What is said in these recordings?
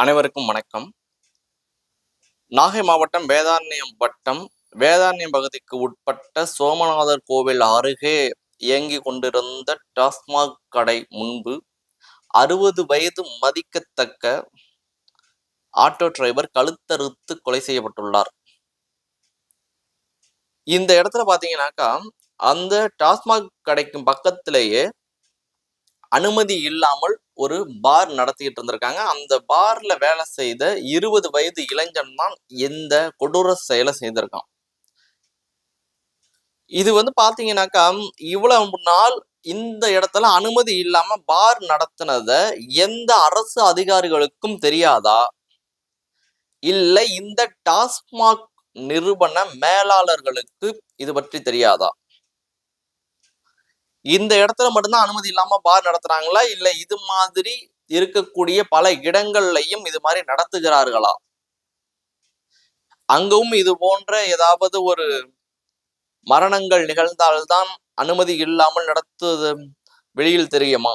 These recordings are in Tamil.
அனைவருக்கும் வணக்கம். நாகை மாவட்டம் வேதாரண்யம் வட்டம் வேதாரண்யம் பகுதிக்கு உட்பட்ட சோமநாதர் கோவில் அருகே இயங்கி கொண்டிருந்த டாஸ்மாக் கடை முன்பு அறுபது வயது மதிக்கத்தக்க ஆட்டோ டிரைவர் கழுத்தறுத்து கொலை செய்யப்பட்டுள்ளார். இந்த இடத்துல பார்த்தீங்கன்னாக்கா அந்த டாஸ்மாக் கடைக்கும் பக்கத்திலேயே அனுமதி இல்லாமல் ஒரு பார் நடத்திக்கிட்டு இருந்திருக்காங்க. அந்த பார்ல வேலை செய்த இருபது வயது இளைஞன் தான் இந்த கொடூர செயலை செய்திருக்கான். இது வந்து பாத்தீங்கன்னாக்கா இவ்வளவு நாள் இந்த இடத்துல அனுமதி இல்லாம பார் நடத்தினத எந்த அரசு அதிகாரிகளுக்கும் தெரியாதா? இல்லை இந்த டாஸ்மாக் நிறுவன மேலாளர்களுக்கு இது பற்றி தெரியாதா? இந்த இடத்துல மட்டும்தான் அனுமதி இல்லாம பார் நடத்துறாங்களா? இல்ல இது மாதிரி இருக்கக்கூடிய பல இடங்கள்லையும் இது மாதிரி நடத்துகிறார்களா? அங்கும் இது போன்ற ஏதாவது ஒரு மரணங்கள் நிகழ்ந்தால்தான் அனுமதி இல்லாமல் நடத்துவது வெளியில் தெரியுமா?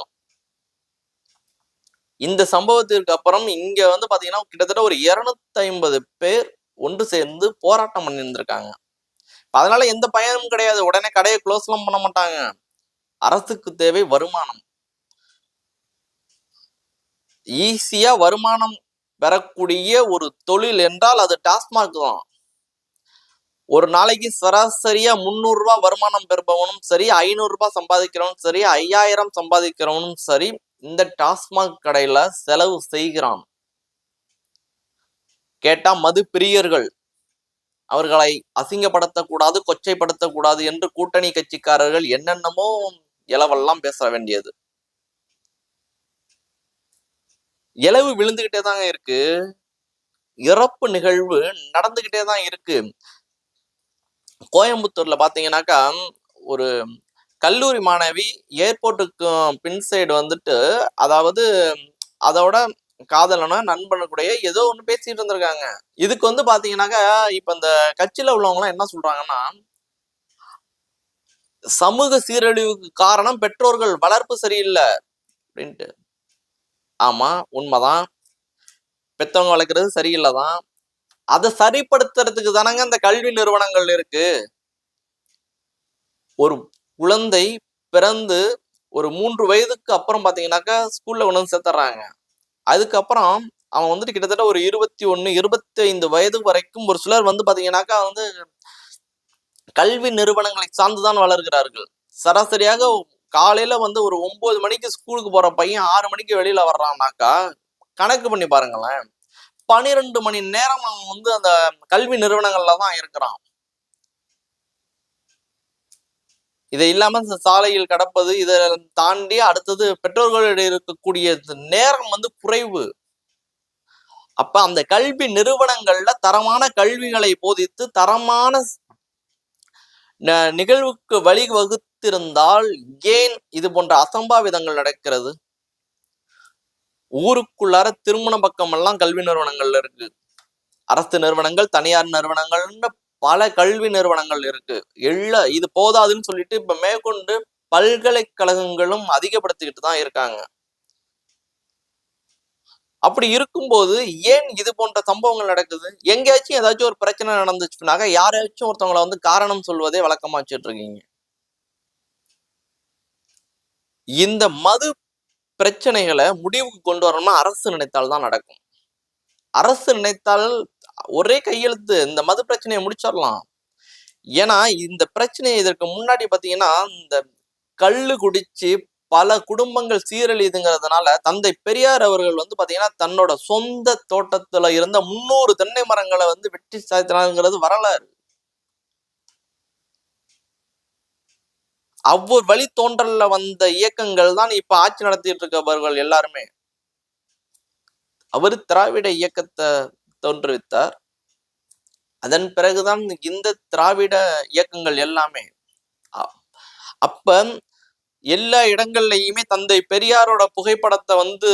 இந்த சம்பவத்திற்கு அப்புறம் இங்க வந்து பாத்தீங்கன்னா கிட்டத்தட்ட ஒரு இருநூத்தி ஐம்பது பேர் ஒன்று சேர்ந்து போராட்டம் பண்ணியிருந்திருக்காங்க. அதனால எந்த பயனும் கிடையாது. உடனே கடையை க்ளோஸ்லாம் பண்ண மாட்டாங்க. அரசுக்கு தேவை வருமானம். ஈஸியா வருமானம் பெறக்கூடிய ஒரு தொழில் என்றால் அது டாஸ்மாக் தான். ஒரு நாளைக்கு சராசரியா முந்நூறு ரூபாய் வருமானம் பெறுபவனும் சரி ஐநூறு ரூபாய் சம்பாதிக்கிறவனும் சரி ஐயாயிரம் சம்பாதிக்கிறவனும் சரி இந்த டாஸ்மாக் கடையில செலவு செய்கிறான். கேட்டா மது பிரியர்கள் அவர்களை அசிங்கப்படுத்தக்கூடாது கொச்சைப்படுத்தக்கூடாது என்று கூட்டணி கட்சிக்காரர்கள் என்னென்னமோ இளவெல்லாம் பேச வேண்டியது. இளவு விழுந்துகிட்டே தாங்க இருக்கு. இறப்பு நிகழ்வு நடந்துகிட்டே தான் இருக்கு. கோயம்புத்தூர்ல பாத்தீங்கன்னாக்கா ஒரு கல்லூரி மாணவி ஏர்போர்ட்டுக்கு பின் சைடு வந்துட்டு அதாவது அதோட காதலனா நண்பனுக்குடைய ஏதோ ஒன்று பேசிட்டு இருந்திருக்காங்க. இதுக்கு வந்து பாத்தீங்கன்னாக்கா இப்ப இந்த கட்சியில உள்ளவங்க எல்லாம் என்ன சொல்றாங்கன்னா சமூக சீரழிவுக்கு காரணம் பெற்றோர்கள் வளர்ப்பு சரியில்லை அப்படின்ட்டு. ஆமா உண்மைதான். பெத்தவங்க வளர்க்கறது சரியில்லைதான். அதை சரிப்படுத்துறதுக்கு தானங்க அந்த கல்வி நிறுவனங்கள் இருக்கு. ஒரு குழந்தை பிறந்து ஒரு மூன்று வயதுக்கு அப்புறம் பாத்தீங்கன்னாக்கா ஸ்கூல்ல கொண்டு வந்து சேர்த்துறாங்க. அதுக்கப்புறம் அவன் வந்துட்டு கிட்டத்தட்ட ஒரு இருபத்தி ஒன்னு இருபத்தி ஐந்து வயது வரைக்கும் ஒரு சிலர் வந்து பாத்தீங்கன்னாக்கா வந்து கல்வி நிறுவனங்களை சார்ந்துதான் வளர்கிறார்கள். சராசரியாக காலையில வந்து ஒரு ஒன்பது மணிக்கு ஸ்கூலுக்கு போற பையன் ஆறு மணிக்கு வெளியில வர்றான்னாக்கா கணக்கு பண்ணி பாருங்களேன். பனிரெண்டு மணி நேரம் அவன் வந்து அந்த கல்வி நிறுவனங்கள்ல தான் இருக்கிறான். இதை இல்லாம சாலையில் கடப்பது இதை தாண்டி அடுத்தது பெற்றோர்களிடையே இருக்கக்கூடிய நேரம் வந்து குறைவு. அப்ப அந்த கல்வி நிறுவனங்கள்ல தரமான கல்விகளை போதித்து தரமான நிகழ்வுக்கு வழி வகுத்திருந்தால் ஏன் இது போன்ற அசம்பாவிதங்கள் நடக்கிறது? ஊருக்குள்ளார திருமண பக்கம் எல்லாம் கல்வி நிறுவனங்கள்ல இருக்கு. அரசு நிறுவனங்கள் தனியார் நிறுவனங்கள்னு பல கல்வி நிறுவனங்கள் இருக்கு. எல்லா இது போதாதுன்னு சொல்லிட்டு இப்ப மேற்கொண்டு பல்கலைக்கழகங்களும் அதிகப்படுத்திக்கிட்டு தான் இருக்காங்க. அப்படி இருக்கும்போது ஏன் இது போன்ற சம்பவங்கள் நடக்குது? எங்கேயாச்சும் ஏதாச்சும் ஒரு பிரச்சனை நடந்துச்சுனாக்க யாராச்சும் ஒருத்தவங்களை வந்து காரணம் சொல்வதே வழக்கமா வச்சுட்டு இருக்கீங்க இந்த மது பிரச்சனைகளை முடிவுக்கு கொண்டு வரணும்னா அரசு நினைத்தால் தான் நடக்கும். அரசு நினைத்தால் ஒரே கையெழுத்து இந்த மது பிரச்சனையை முடிச்சிடலாம். ஏன்னா இந்த பிரச்சனையை இதற்கு முன்னாடி பார்த்தீங்கன்னா இந்த கல்லு குடிச்சு பல குடும்பங்கள் சீரழிதுங்கிறதுனால தந்தை பெரியார் அவர்கள் வந்து பாத்தீங்கன்னா தன்னோட சொந்த தோட்டத்துல இருந்த முன்னூறு தென்னை மரங்களை வந்து வெட்டி சாய்த்தினாங்கிறது வரலாறு. அவ்வொரு வழி தோன்றல்ல வந்த இயக்கங்கள் தான் இப்ப ஆட்சி நடத்திட்டு இருக்கவர்கள் எல்லாருமே. அவர் திராவிட இயக்கத்தை தோன்றுவித்தார் அதன் பிறகுதான் இந்த திராவிட இயக்கங்கள் எல்லாமே. அப்ப எல்லா இடங்கள்லையுமே தந்தை பெரியாரோட புகைப்படத்தை வந்து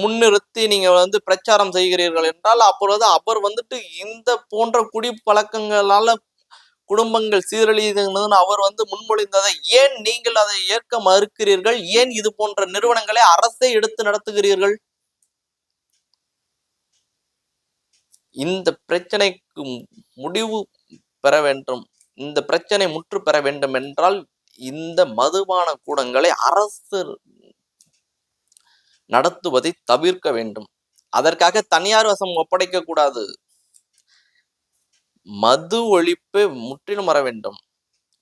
முன்னிறுத்தி நீங்க வந்து பிரச்சாரம் செய்கிறீர்கள் என்றால் அப்பொழுது அவர் வந்துட்டு இந்த போன்ற குடி பழக்கங்களால குடும்பங்கள் சீரழிதுன்னு அவர் வந்து முன்மொழிந்ததை ஏன் நீங்கள் அதை ஏற்க மறுக்கிறீர்கள்? ஏன் இது போன்ற நிறுவனங்களை அரசே எடுத்து நடத்துகிறீர்கள்? இந்த பிரச்சனைக்கு முடிவு பெற வேண்டும். இந்த பிரச்சனை முற்று பெற வேண்டும் என்றால் இந்த மதுபான கூடங்களை அரசு நடத்துவதை தவிர்க்க வேண்டும். அதற்காக தனியார் வசம் ஒப்படைக்க கூடாது. மது ஒழிப்பு முற்றிலும் வர வேண்டும்.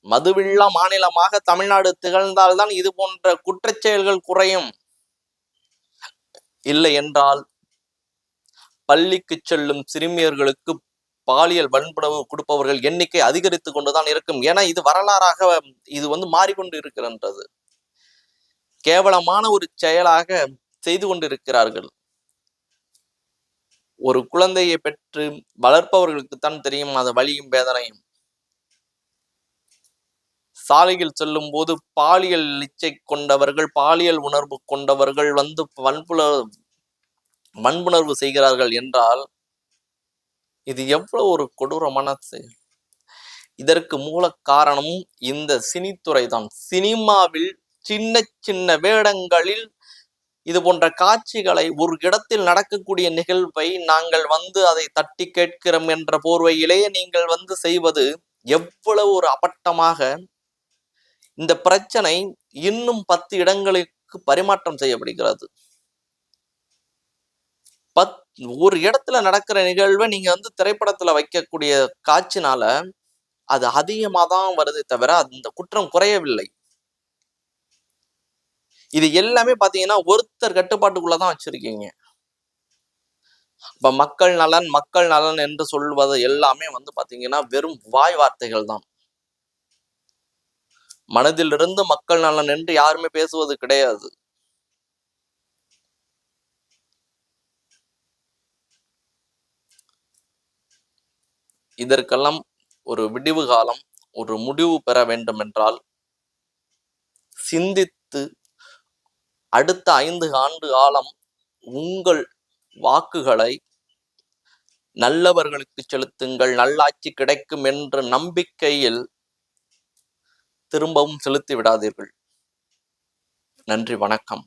மதுவில்லா மாநிலமாக தமிழ்நாடு திகழ்ந்தால்தான் இது போன்ற குற்றச்செயல்கள் குறையும். இல்லை என்றால் பள்ளிக்கு செல்லும் சிறுமியர்களுக்கு பாலியல் வன்புணவு கொடுப்பவர்கள் எண்ணிக்கை அதிகரித்து கொண்டுதான் இருக்கும். ஏன்னா இது வரலாறாக இது வந்து மாறிக்கொண்டு இருக்கின்றது கேவலமான ஒரு செயலாக செய்து கொண்டிருக்கிறார்கள். ஒரு குழந்தையை பெற்று வளர்ப்பவர்களுக்கு தான் தெரியும் அது வழியும் வேதனையும். சாலையில் செல்லும் போது பாலியல் இச்சை கொண்டவர்கள் பாலியல் உணர்வு கொண்டவர்கள் வந்து வன்புல வன்புணர்வு செய்கிறார்கள் என்றால் இது எவ்வளவு ஒரு கொடூரமான செயல். இதற்கு மூல காரணம் இந்த சினித்துறை தான் சினிமாவில் சின்ன சின்ன வேடங்களில் இது போன்ற காட்சிகளை ஒரு இடத்தில் நடக்கக்கூடிய நிகழ்வை நாங்கள் வந்து அதை தட்டி கேட்கிறோம் என்ற போர்வையிலேயே நீங்கள் வந்து செய்வது எவ்வளவு ஒரு அபட்டமாக இந்த பிரச்சனை இன்னும் பத்து இடங்களுக்கு பரிமாற்றம் செய்யப்படுகிறது. பத் ஒரு இடத்துல நடக்கிற நிகழ்வை நீங்க வந்து திரைப்படத்துல வைக்கக்கூடிய காட்சினால அது அதிகமாக தான் வருதே தவிர அந்த குற்றம் குறையவில்லை. இது எல்லாமே பாத்தீங்கன்னா ஒருத்தர் கட்டுப்பாட்டுக்குள்ளதான் வச்சிருக்கீங்க. இப்ப மக்கள் நலன் மக்கள் நலன் என்று சொல்வது எல்லாமே வந்து பாத்தீங்கன்னா வெறும் வாய் வார்த்தைகள் தான். மனதிலிருந்து மக்கள் நலன் என்று யாருமே பேசுவது கிடையாது. இதற்கெல்லாம் ஒரு விடிவு காலம் ஒரு முடிவு பெற வேண்டுமென்றால் சிந்தித்து அடுத்த ஐந்து ஆண்டு காலம் உங்கள் வாக்குகளை நல்லவர்களுக்கு செலுத்துங்கள் நல்லாட்சி கிடைக்கும் என்ற நம்பிக்கையில் திரும்பவும் செலுத்தி விடாதீர்கள். நன்றி வணக்கம்.